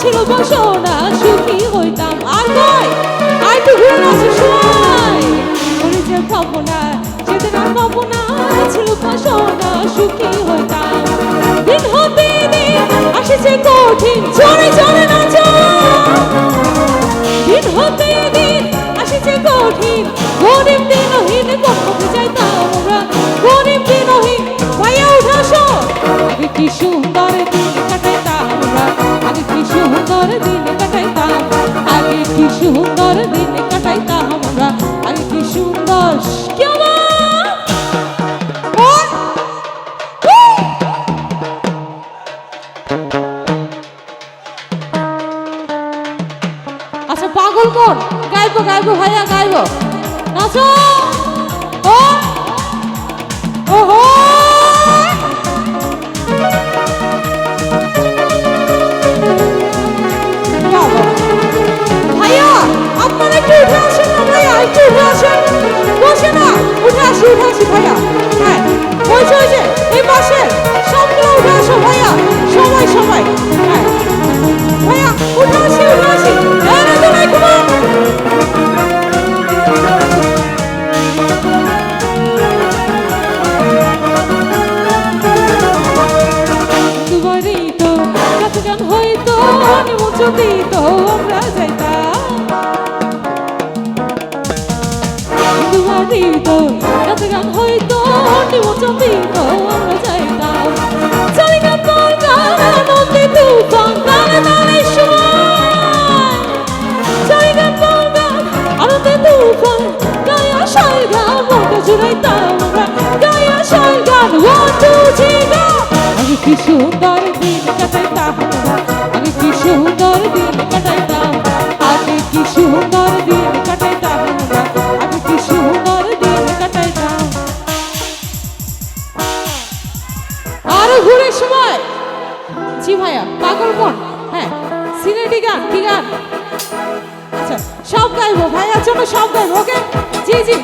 ছিল বাসনা সুখী হইতাম। আর কই আর একটু ঘুরে নাচো সবাই। ওরে যে ভাবনা সেদিন আর ভাবনা ছিল বাসনা সুখী হইতাম। দিন হতে দিন আসেছে কঠিন, জোরে জোরে নাচো। দিন হতে দিন আসেছে কঠিন, গরিব দিনহীন কখন যাইতাম আমরা। গরিব দিনহীন ভাইয়া উঠাসো কি সুন্দর সুন্দর দিন কাটাইতাম আমরা। কি সুন্দর। আচ্ছা পাগল কোন? গাইবো গাইবো ভাইয়া, গাইবো। নাচো। ও ওহো! দিত আমরা যাইতাম দুবারই তো কাছে গান হইতো নিমন্ত্রণ দিত আমরা যাইতাম চারি গান পর গান আনন্দে তুফান গানে গানে সময় চারি গান পর গান, আনন্দে তুফান গায়ে আশার গান, মনটা জুড়াইতাম আমরা। গায়ে আশার গান, ওয়ান, টু, থ্রি, গো। আগে কি সুন্দর আরও ঘুরে সময়। জি ভাইয়া, পাগল মন। হ্যাঁ সিনেটি গান, কি গান? আচ্ছা সব গাইবো। ভাইয়ার জন্য সব গাইবো, ওকে? জি জি।